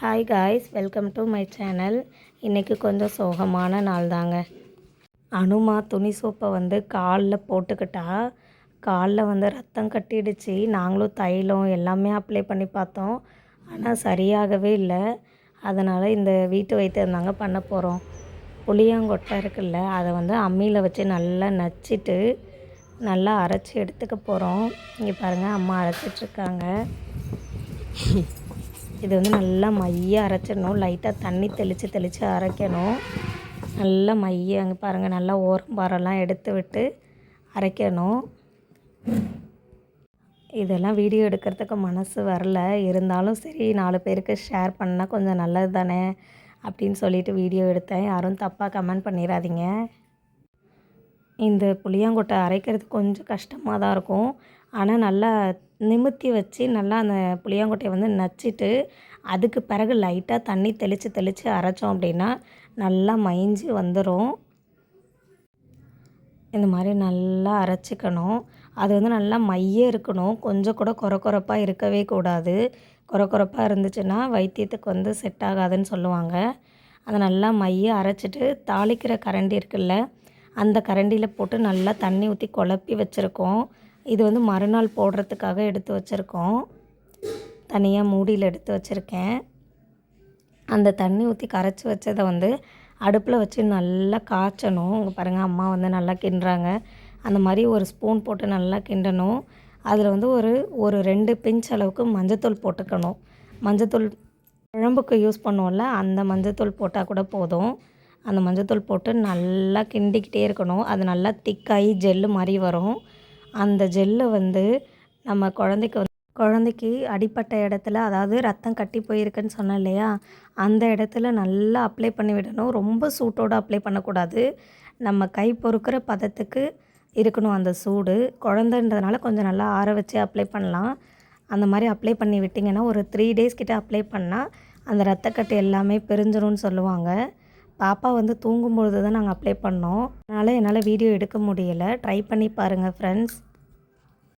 Hi guys welcome to my channel இன்றைக்கி கொஞ்சம் சோகமான நாள் தாங்க. அனுமா துணி சோப்பை வந்து காலில் போட்டுக்கிட்டா காலில் வந்து ரத்தம் கட்டிடுச்சு. நாங்களும் தைலம் எல்லாமே அப்ளை பண்ணி பார்த்தோம். ஆனால் சரியாகவே இல்லை. அதனால் இந்த வீட்டு வைத்தியம் தாங்க பண்ண போகிறோம் புளியாங்கொட்டை இருக்குல்ல அதை வந்து அம்மியில் வச்சு நல்லா நச்சிட்டு நல்லா அரைச்சி எடுத்துக்க போகிறோம் இங்கே பாருங்கள் அம்மா அரைச்சிட்ருக்காங்க இது வந்து நல்லா மைய அரைச்சிடணும். லைட்டாக தண்ணி தெளித்து தெளித்து அரைக்கணும். நல்லா மைய அங்கே பாருங்கள் நல்லா ஓரம் பாரெல்லாம் எடுத்து விட்டு அரைக்கணும். இதெல்லாம் வீடியோ எடுக்கிறதுக்கு மனசு வரல. இருந்தாலும் சரி நாலு பேருக்கு ஷேர் பண்ணால் கொஞ்சம் நல்லது தானே அப்படின்னு சொல்லிட்டு வீடியோ எடுத்தேன். யாரும் தப்பாக கமெண்ட் பண்ணிடாதீங்க. இந்த புளியாங்கொட்டை அரைக்கிறது கொஞ்சம் கஷ்டமாக தான் இருக்கும். ஆனால் நல்லா நிமித்தி வச்சு நல்லா அந்த புளியாங்கொட்டையை வந்து நச்சிட்டு அதுக்கு பிறகு லைட்டாக தண்ணி தெளித்து தெளித்து அரைச்சோம் அப்படின்னா நல்லா மைஞ்சி வந்துடும் இந்த மாதிரி நல்லா அரைச்சிக்கணும். அது வந்து நல்லா மைய இருக்கணும். கொஞ்சம் கூட குறக்குறப்பாக இருக்கவே கூடாது. குறக்குறப்பாக இருந்துச்சுன்னா வைத்தியத்துக்கு வந்து செட் ஆகாதுன்னு சொல்லுவாங்க. அதை நல்லா மைய அரைச்சிட்டு தாளிக்கிற கரண்டி இருக்குல்ல அந்த கரண்டியில் போட்டு நல்லா தண்ணி ஊற்றி குழப்பி வச்சுருக்கோம். இது வந்து மறுநாள் போடுறதுக்காக எடுத்து வச்சுருக்கோம். தனியாக மூடியில் எடுத்து வச்சுருக்கேன். அந்த தண்ணி ஊற்றி கரைச்சி வச்சதை வந்து அடுப்பில் வச்சு நல்லா காய்ச்சணும். இங்கே பாருங்கள் அம்மா வந்து நல்லா கிண்டுறாங்க. அந்த மாதிரி ஒரு ஸ்பூன் போட்டு நல்லா கிண்டணும். அதில் வந்து ஒரு ஒரு ரெண்டு பிஞ்ச் அளவுக்கு மஞ்சத்தூள் போட்டுக்கணும். மஞ்சத்தூள் குழம்புக்கு யூஸ் பண்ணுவோம்ல அந்த மஞ்சத்தூள் போட்டால் கூட போதும். அந்த மஞ்சத்தூள் போட்டு நல்லா கிண்டிக்கிட்டே இருக்கணும். அது நல்லா திக்காகி ஜெல்லு மாதிரி வரும். அந்த ஜெல்லை வந்து நம்ம குழந்தைக்கு குழந்தைக்கு அடிப்பட்ட இடத்துல அதாவது ரத்தம் கட்டி போயிருக்குன்னு சொன்னேன் இல்லையா? அந்த இடத்துல நல்லா அப்ளை பண்ணி விடணும். ரொம்ப சூட்டோடு அப்ளை பண்ணக்கூடாது. நம்ம கை பொறுக்கிற பதத்துக்கு இருக்கணும் அந்த சூடு. குழந்தைன்றதுனால கொஞ்சம் நல்லா ஆற வச்சு அப்ளை பண்ணலாம். அந்த மாதிரி அப்ளை பண்ணி விட்டிங்கன்னா ஒரு த்ரீ டேஸ் கிட்டே அப்ளை பண்ணால் அந்த ரத்தக்கட்டு எல்லாமே பிரிஞ்சிடும்னு சொல்லுவாங்க. பாப்பா வந்து தூங்கும்பொழுது தான் நாங்கள் அப்ளை பண்ணோம். அதனால் என்னால் வீடியோ எடுக்க முடியலை. ட்ரை பண்ணி பாருங்கள் ஃப்ரெண்ட்ஸ்